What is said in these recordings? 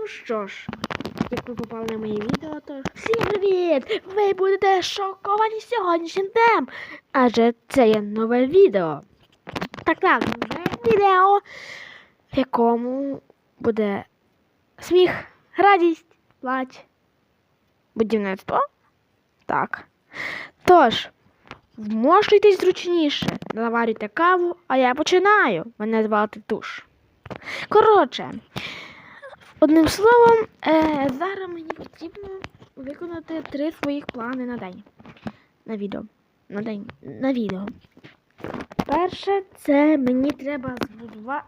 Ну що ж, як ви попали на моє відео, то всім привіт! Ви будете шоковані сьогоднішнім днем, адже це є нове відео. Так, так, нове відео, в якому буде сміх, радість, плач, будівництво. Так. Тож, вмощуйтесь зручніше, заварюйте каву, а я починаю. Мене звати Туш. Коротше, одним словом, е, зараз мені потрібно виконати три своїх плани на день. На відео. На день. На відео. Перше, це мені треба збудувати.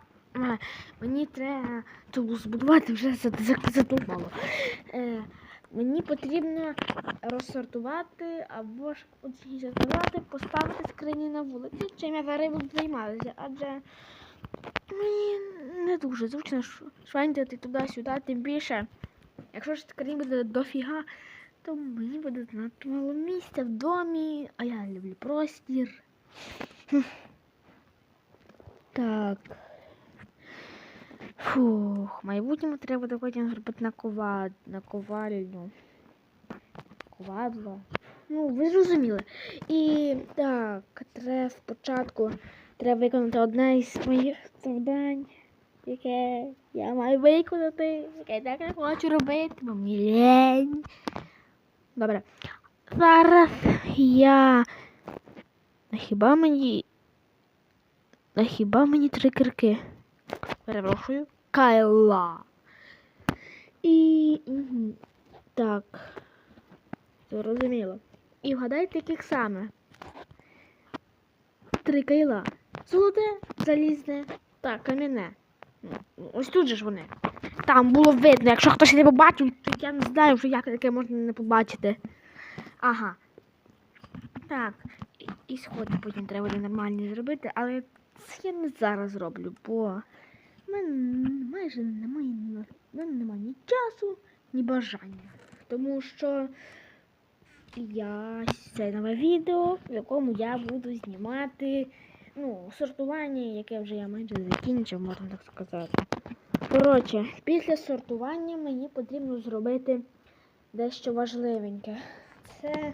Мені треба тому збудувати вже за- за- задумало. Е, мені потрібно розсортувати або ж організувати, поставити скрині на вулиці, чим я зараз буду займатися, адже мені не дуже зручно ш- швендити туди-сюди, тим більше. Якщо ж скринь буде дофіга, то мені буде занадто мало місця в домі, а я люблю простір. Так. Фух, майбутньому треба потім зробити на кова... на ковальню. Ну, ви зрозуміли. І так, треба спочатку треба виконати одне із моїх завдань, яке я маю виконати, яке я так не хочу робити, бо мені лень. Добре. Зараз я. Хіба мені. А хіба мені три кирки? Перепрошую. Кайла. І. Так. Зрозуміло. І вгадайте, яких саме. Три кайла. Золоте, залізне та кам'яне. Ось тут же ж вони. Там було видно, якщо хтось не побачив, то я не знаю, що як таке можна не побачити. Ага. Так. І, сходи потім треба буде нормальні зробити, але це я не зараз зроблю, бо в мене майже немає, немає ні часу, ні бажання. Тому що я це нове відео, в якому я буду знімати ну, сортування, яке вже я майже закінчив, можна так сказати. Коротше, після сортування мені потрібно зробити дещо важливеньке. Це,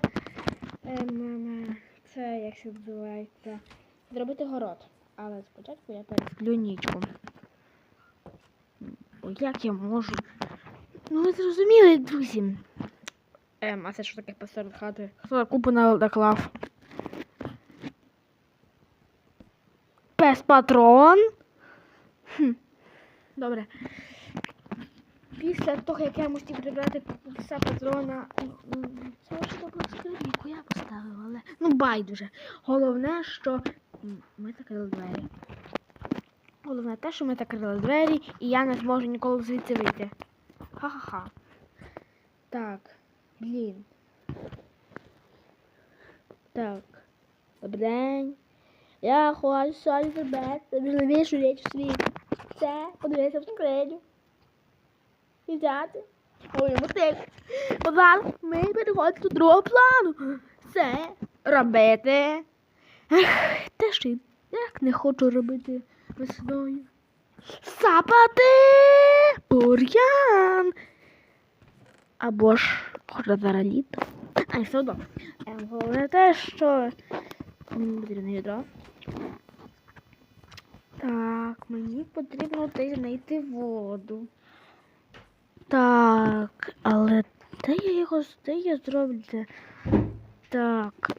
ем, це як це називається, зробити город. Але спочатку я пересплю нічку. О, Як я можу? Ну ви зрозуміли, друзі. Ем, а це що таке посеред хати? Хто купу наклав? Пес патрон. Хм. Добре. Після того, як я мусив прибрати пса патрона. Це ж добре скриньку я поставила, але. Ну, байдуже. Головне, що ми закрили двері. Головне те, що ми закрили двері, і я не зможу ніколи звідси вийти. Ха-ха-ха. Так. Блін. Так. Добрий день. Я хочу соль зробити. Розумієш, річ в світ. Це подивитися в скриню. І взяти. Мотик. Будь ласка, ми переходимо до другого плану. Це робити. Те, що як не хочу робити весною. Сапати бур'ян. Або ж хоча зараз літо. А, все одно. Головне те, що мені потрібно ядра. Так, мені потрібно десь знайти воду. Так, але де я його де я зроблю? Так.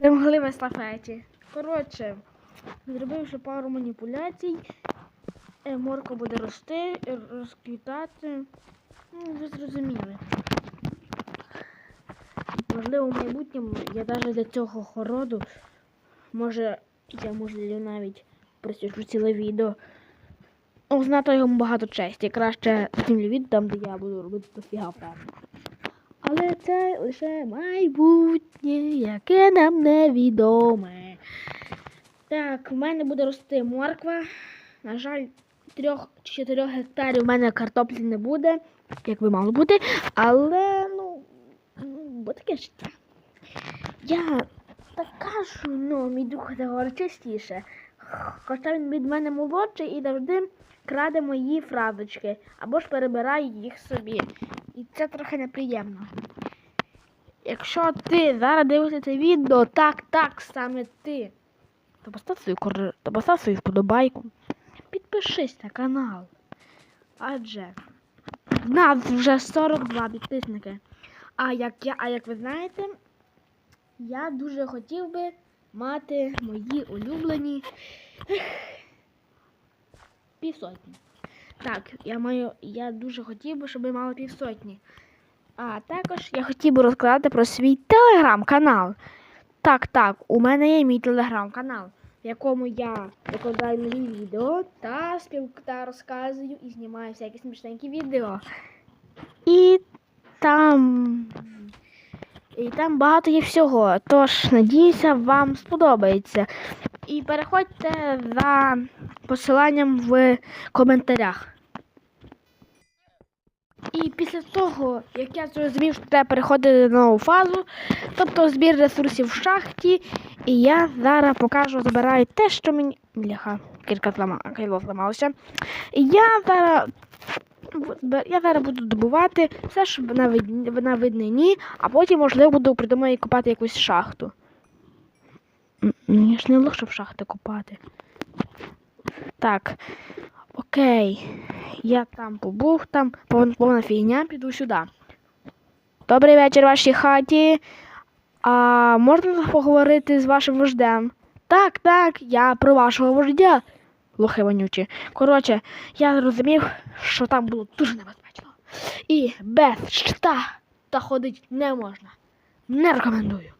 Перемогли в естафеті. Коротше, Зробивши пару маніпуляцій, е, морква буде рости, розквітати. Ну, ви зрозуміли. Можливо, в майбутньому я навіть для цього городу, може, я можливо навіть присвячу ціле відео. Узнати йому багато честі. Краще знімлю відео там, де я буду робити дофіга ферм. Але це лише майбутнє, яке нам невідоме. Так, в мене буде рости морква. На жаль, трьох чи чотирьох гектарів в мене картоплі не буде, як би мало бути. Але, ну, бо таке життя. Я так кажу, ну, мій друг говорить частіше. Хоча він від мене молодший і завжди краде мої фразочки або ж перебирає їх собі. І це трохи неприємно. Якщо ти зараз дивишся це відео, так, так, саме ти, то постав свою, кор... то постав свою вподобайку. Підпишись на канал. Адже в нас вже 42 підписники. А як я, а як ви знаєте, я дуже хотів би мати мої улюблені ех, півсотні. Так, я маю, я дуже хотів би, щоб ви мали півсотні. А також я хотів би розказати про свій телеграм-канал. Так, так, у мене є мій телеграм-канал, в якому я викладаю нові відео та спів та розказую і знімаю всякі смішненькі відео. І там. І там багато є всього. Тож, надіюся, вам сподобається. І переходьте за посиланням в коментарях. І після того, як я зрозумів, що треба переходити на нову фазу, тобто збір ресурсів в шахті, і я зараз покажу, забираю те, що мені. Бляха, кілька кайло зламалося. І я зараз. Я зараз буду добувати все, що на, вид... на виднині, а потім, можливо, буду придумати копати якусь шахту. Мені ж не лише щоб шахти копати. Так. Окей. Я там побув, там повна фігня, піду сюди. Добрий вечір вашій хаті. А можна поговорити з вашим вождем? Так, так, я про вашого вождя. Лохи вонючі. Коротше, я зрозумів, що там було дуже небезпечно. І без щита та ходить не можна. Не рекомендую.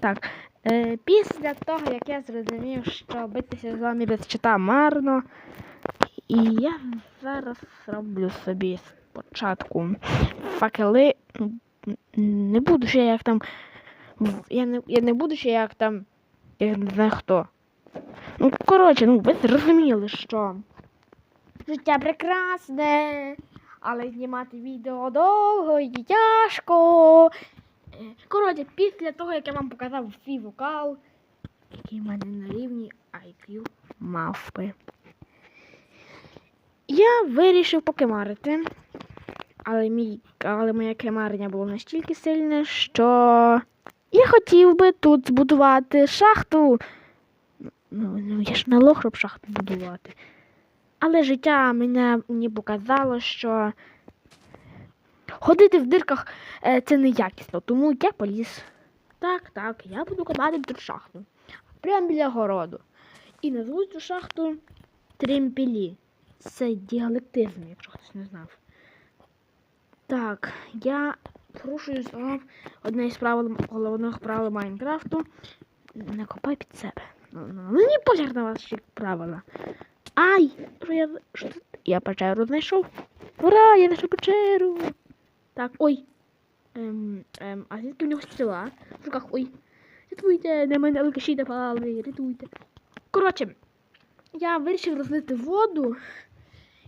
Так. Е, після того, як я зрозумів, що битися з вами без щита марно, і я зараз роблю собі спочатку факели. Не буду ще як там. Я не, я не буду ще як там. Я не знаю хто. Ну, коротше, ну ви зрозуміли, що життя прекрасне, але знімати відео довго і тяжко. Коротше, після того, як я вам показав свій вокал, який в мене на рівні IQ мавпи. Я вирішив покемарити, але, мій, але моє кемарення було настільки сильне, що я хотів би тут збудувати шахту. Ну, ну я ж не лох, щоб шахту будувати. Але життя мені показало, що ходити в дирках е, це неякісно, тому я поліз. Так, так, я буду копати тут шахту. Прямо біля городу. І назву цю шахту Тримпілі. Це діалектизм, якщо хтось не знав. Так, я порушую з одне із правил головних правил Майнкрафту. Не копай під себе. Ну, ну, ну, Мені пофіг на ваші правила. Ай! Я, я печеру знайшов. Ура! Я знайшов печеру! Так, ой. Ем, ем, а звідки в нього стріла? В руках, ой. Рятуйте, на мене алкаші напали, рятуйте. Коротше, я вирішив розлити воду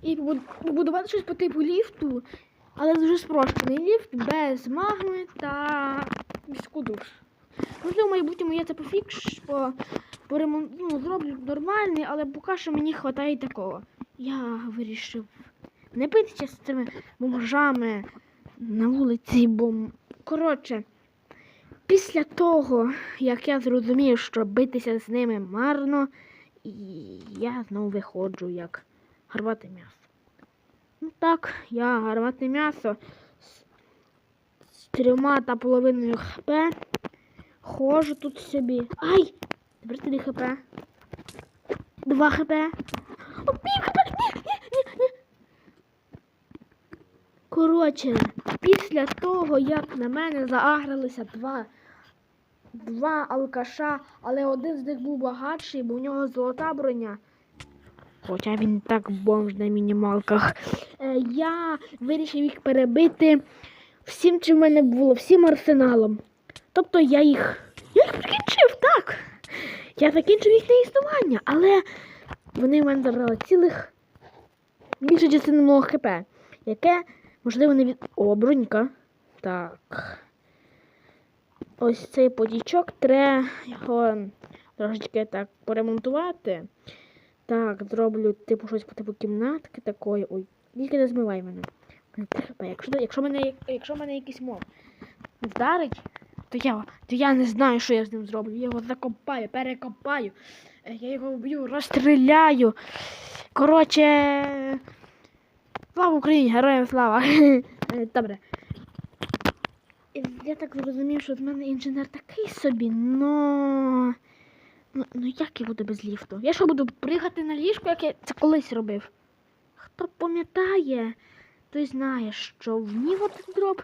і побудувати щось по типу ліфту, але дуже спрощений ліфт без магми та міську душ. Можливо, в майбутньому я це пофікш, по, по ремон- ну, зроблю нормальний, але поки що мені вистачає такого. Я вирішив не битися з цими бомжами на вулиці, бо коротше. Після того, як я зрозумів, що битися з ними марно, я знову виходжу як гарбати м'ясо. Ну так, я гарбати м'ясо з, з трьома та половиною хп Хожу тут собі. Ай! Тепер 3 хп. 2 хп. О, пів хп! Ні, ні, ні, ні. Коротше, після того, як на мене заагрилися два, два алкаша, але один з них був багатший, бо в нього золота броня. Хоча він так бомж на мінімалках. Е, я вирішив їх перебити всім, чим в мене було, всім арсеналом. Тобто я їх. Я їх закінчив, так. Я закінчив їхнє існування, але вони в мене забрали цілих більше частини мого хп, яке, можливо, не від. О, бронька. Так. Ось цей потічок треба його трошечки так поремонтувати. Так, зроблю типу щось по типу кімнатки такої. Ой, тільки не змивай мене. Якщо, якщо, мене, якщо мене якийсь мов вдарить, то я, то я не знаю, що я з ним зроблю. Я його закопаю, перекопаю. Е, Я його вб'ю, розстріляю. Коротше. Слава Україні! Героям слава! Добре. Я так зрозумів, що в мене інженер такий собі, но. Ну, ну як я буду без ліфту? Я що буду пригати на ліжку, як я це колись робив? Хто пам'ятає, той знає, що в ні вотердроп,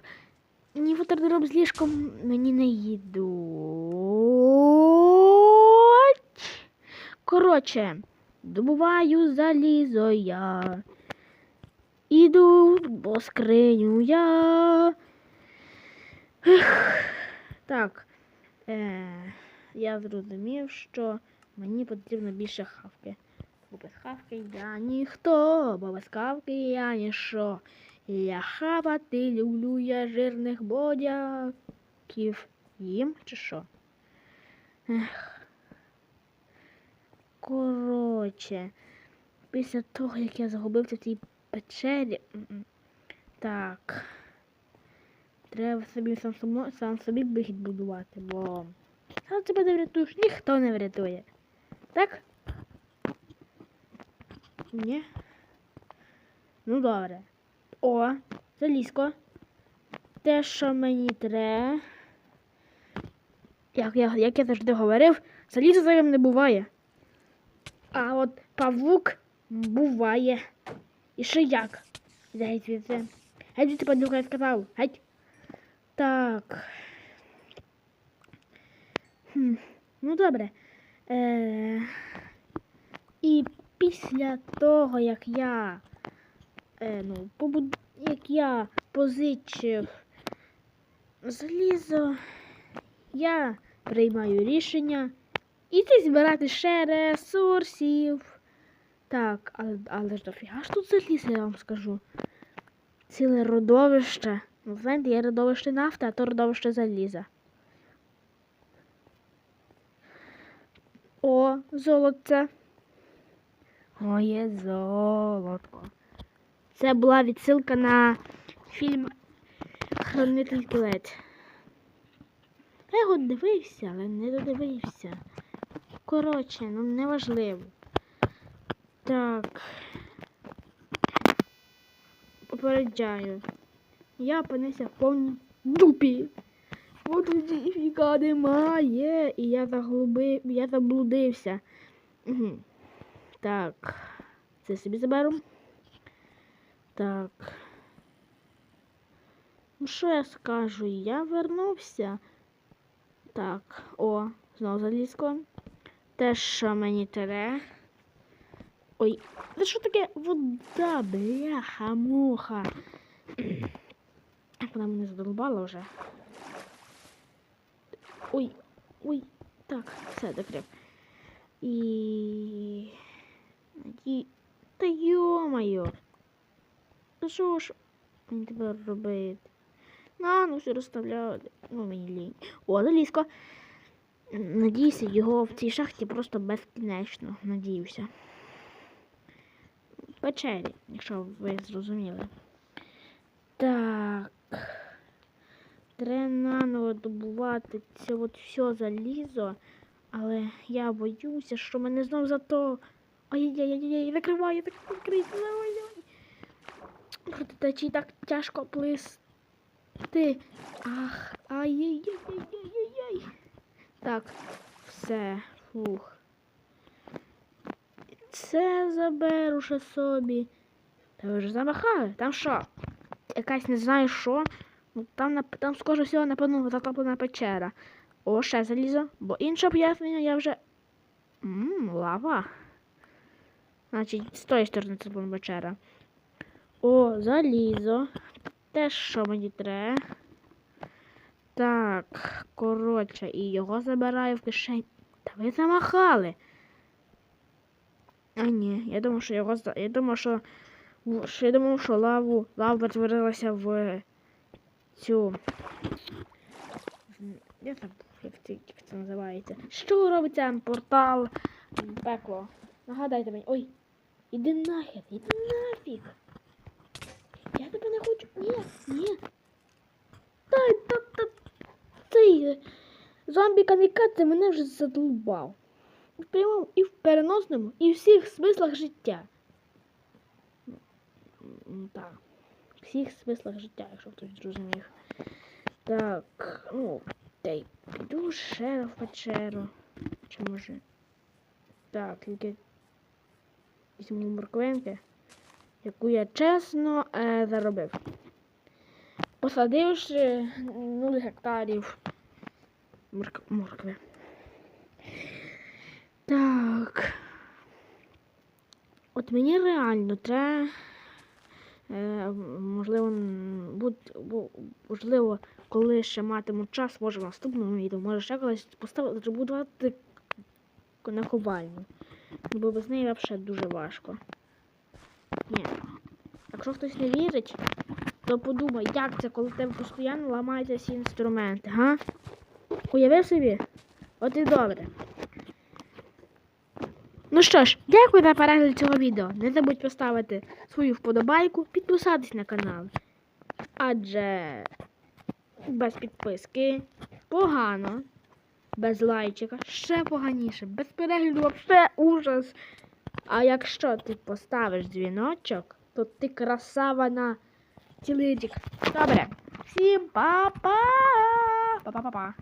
ні вотердроп з ліжком мені не їдуть. Коротше, добуваю залізо я. Іду, бо скриню я. Ех, так. Е, я зрозумів, що мені потрібно більше хавки. Бо без хавки я ніхто, бо без хавки я ніщо. Я хавати люблю я жирних бодяків. Їм чи що? Ех. Коротше, після того, як я загубився в цій печері. Так. Треба собі сам, само- сам собі вихід будувати, бо сам тебе не врятуєш, ніхто не врятує. Так? Ні. Ну добре. О, залізко. Те, що мені треба. Як я, як я завжди говорив, залізо зайвим не буває. А от павук буває. І ще як? Геть звідси. Геть звідси, падлюка, я сказав. Геть. Так. Ну добре. Е... І після того, як я е, ну, як я позичив залізо, я приймаю рішення іти збирати ще ресурсів. Так, але, але ж дофіга ж тут залізо, я вам скажу. Ціле родовище. Ну, знаєте, є родовище нафти, а то родовище заліза. О, золоце. Моє золотко. Це була відсилка на фільм Хранитель кілець. Я його дивився, але не додивився. Коротше, ну неважливо. Так. Попереджаю. Я опинився в повній дупі. От ніфіга немає. І я заглубив, я заблудився. Угу. Так. Це собі заберу. Так. Ну, що я скажу? Я вернувся. Так, о, знову залізко. Те, що мені треба. Ой, це що таке вода, бляха, муха. Вона мене задолбала вже. Ой, ой, так, все, докрив. І... І... Та йо-моє. Та що ж мені тепер робити? На, ну все розставляти. Ну, мені лінь. О, залізко. Надіюся, його в цій шахті просто безкінечно. Надіюся. Печері, якщо ви зрозуміли. Так. Треба наново добувати це от все залізо. Але я боюся, що мене знов зато. Ай-яй-яй-яй, так закрити, ай-яй. Проти течії так тяжко плисти. Ах, ай-яй-яй-яй-яй-яй. Так, все. Фух. Це заберу ще собі. Та ви вже замахали? Там що? Якась не знаю що. Ну, там, там скоріше всього, напевно, затоплена печера. О, ще залізо. Бо інше пояснення я вже. Ммм, лава. Значить, з тої сторони це була печера. О, залізо. Те, що мені треба. Так, коротше, і його забираю в кишень. Та ви замахали. А ні, я думав, що його за- Я думав, що. що я думав, що лаву. Лава перетворилася в цю. в- Я забув, як це, називається. Що робиться портал пекло? Нагадайте мені. Ой, іди нахер, іди нафіг. Я тебе не хочу. Ні, ні. Та, та, та, цей зомбі камікадзе мене вже задолбав. В прямому і в переносному, і в всіх смислах життя. Так. В всіх смислах життя, якщо хтось зрозумів. Так, ну, та й піду ще в печеру. Чи може. Так, тільки візьму морквинки, яку я чесно е, заробив. Посадивши 0 гектарів морк- моркви. Так. От мені реально треба. Е, можливо, будь, можливо, коли ще матиму час, може в наступному відео, може ще колись поставити, забудувати на ховальню. Ну, Бо без неї взагалі дуже важко. Ні. Якщо хтось не вірить, то подумай, як це, коли тебе постійно ламаються всі інструменти, га? Уяви собі? От і добре. Ну що ж, дякую за перегляд цього відео. Не забудь поставити свою вподобайку, підписатись на канал. Адже без підписки погано, без лайчика ще поганіше, без перегляду вообще ужас. А якщо ти поставиш дзвіночок, то ти красава на цілий рік. Добре. Всім па-па! Па-па-па-па.